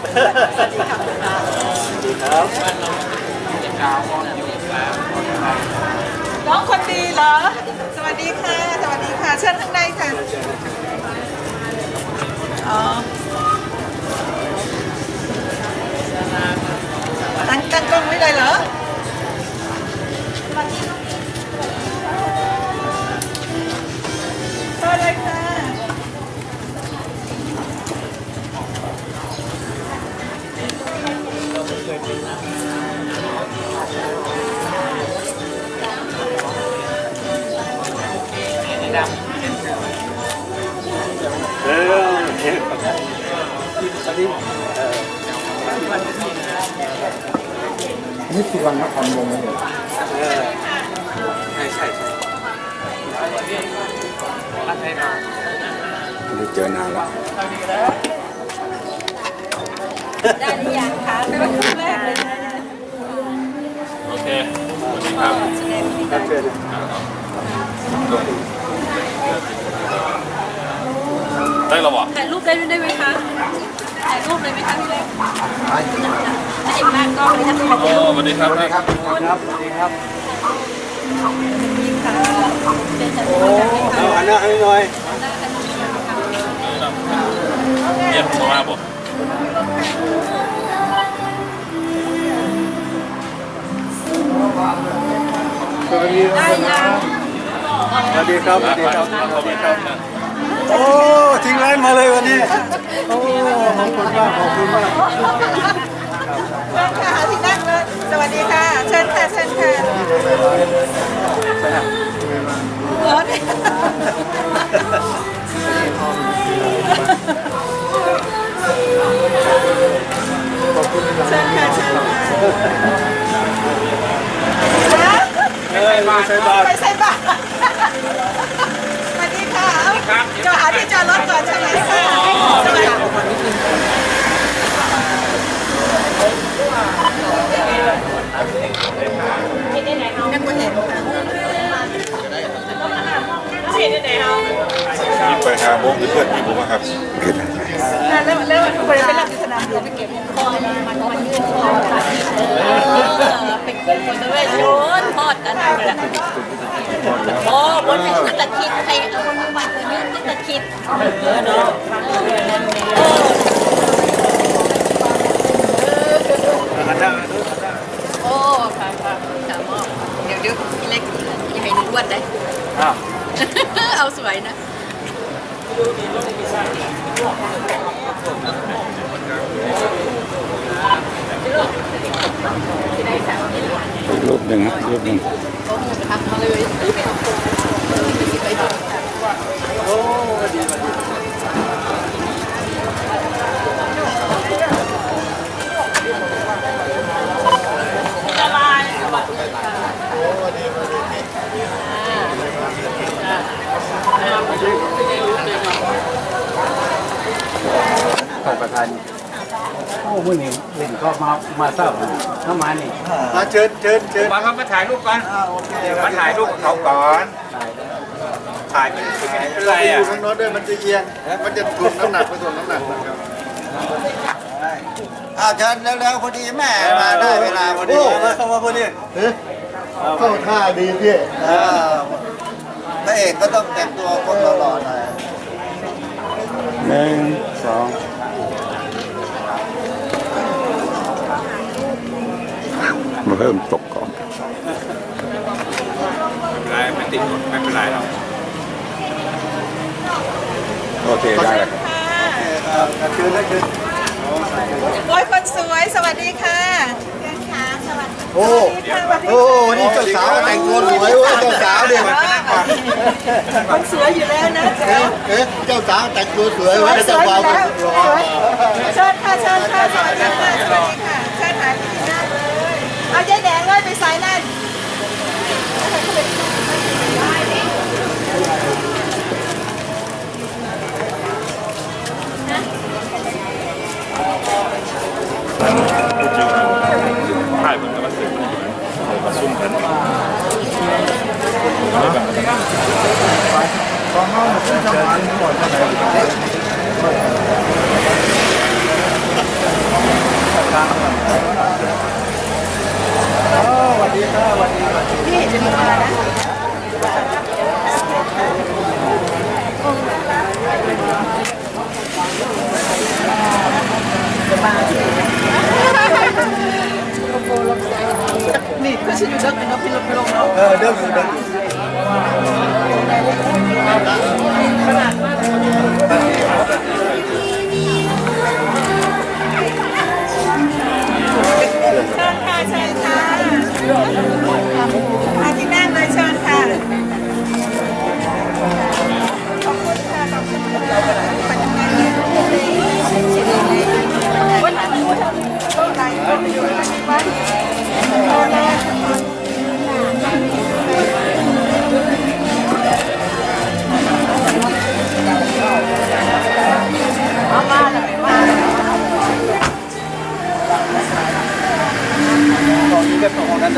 สวัสดีค่ะคุณตาครับน้องคนดีเหรอ สวัสดีค่ะ สวัสดีค่ะ เชิญข้างในค่ะ เออเห็นตอนนี้เออนี่สุวรรณนครวงศ์เลยเออใช่ใช่ใช่ไม่ได้เจอนานแล้วได้หรือยังคะเป็นวันครั้งแรกเลยนะโอเคสวัสดีครับครับเชิญ ได้แล้วบ่ถ่ายรูปได้ด้วยได้ไหมคะ ถ่ายรูปเลยไหมคะพี่เล็กถ้าเอกหน้ากล้องเลยถ้าถ่ายโอ้สวัสดีครับครับครับสวัสดีครับเป็นจะโอ้เอาอันนั้นให้หน่อยเยี่ยมมากบ่สวัสดีครับสวัสดีครับสวัสดีครับสวัสดีครับ โอ้ทิ้งร้านมาเลยวันนี้โอ้ขอบคุณมากขอบคุณมากเชิญค่ะหาที่นั่งเลยสวัสดีค่ะ เชิญค่ะเชิญค่ะเออเนี่ยเชิญค่ะเชิญค่ะเอ้ยมาใส่บาตรไปใส่บาตรสวัสดีค่ะจะ หาที่จอดรถก่อนใช่ไหมคะสวัสดียังไม่เห็นค่ะไปหาโมงเพื่อนมีผมครับแล้วแล้วคนไปรับสนามหลวงไปเก็บคอมันมันมันยืดคอค่ะเออเป็นคนตะเวนโยนทอดกันเลยแหละโอ้บนนี้ตะคิดใครเอา คนมาคนยืนตะคิดเออเนาะเออโอ้ค่ะค่ะสามอบเดี๋ยวเดี๋ยวพี่เล็กอย่าให้ดูอ้วนได้เอาสวยนะรูปหนึ่งครับรูปหนึ่ง โอ้โหทักมาเลยไปดู โอ้ดีดี ท่านประธานโอ้มื่อนี้เล่นก็มามาทราบเข้ามานี่มาเชิญเชิญเชิญมาครับมาถ่ายรูปก่อนอ่าโอเคครัมาบถ่ายรูปกับเขาก่อนถ่ายเป็นเป็นไรไปออะยู่ข้างโน้นด้วยมันจะเอียงมันจะถ่วงน้ำหนักไปถ่วงน้ำหนักนะครับอ้าวเชิญเร็วๆพอดีแม่มาได้เวลาพอดีโอ้มาเข้ามาพอดีเฮ้ยเข้าท่าดีพี่เออพระเอกก็ต้องแต่งตัวคนหล่อๆหน่อยหนึ่งสองมา เพิ่มตกก่อนไม่ไม่ติดไม่เป็นไรหรอกโอเคได้แล้วครับเชิญนะเชิญโอ้ยคนสวยสวัสดีค่ะเชิญค่ะสวัสดีโอ้ค่ะสวัสดีโอ้นี่เจ้าสาวแต่งตัวสวยเว้ยเจ้าสาวเนี่ยคนสวยอยู่แล้วนะเจ้าเอ๊ะเจ้าสาวแต่งตัวสวยสวเว้ยยสเจ้าวยอบ่าวยู่แล้วรอเชิญค่ะเชิญค่ะสวัสดีค่ะสวัสดีค่ะเชิญหาที่นั่ง เอาเจ๊แดงเลยไปใส่นั่นถ่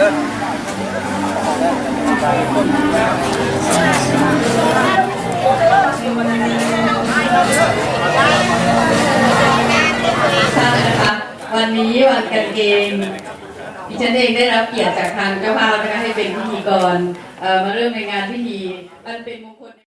วันนี้วันกันเองดิฉันเองได้รับเกียรติจากทางเจ้าภาพนะคะให้เป็นพิธีกรเอ่อมาเริ่มในงานพิธีมันเป็นมงคล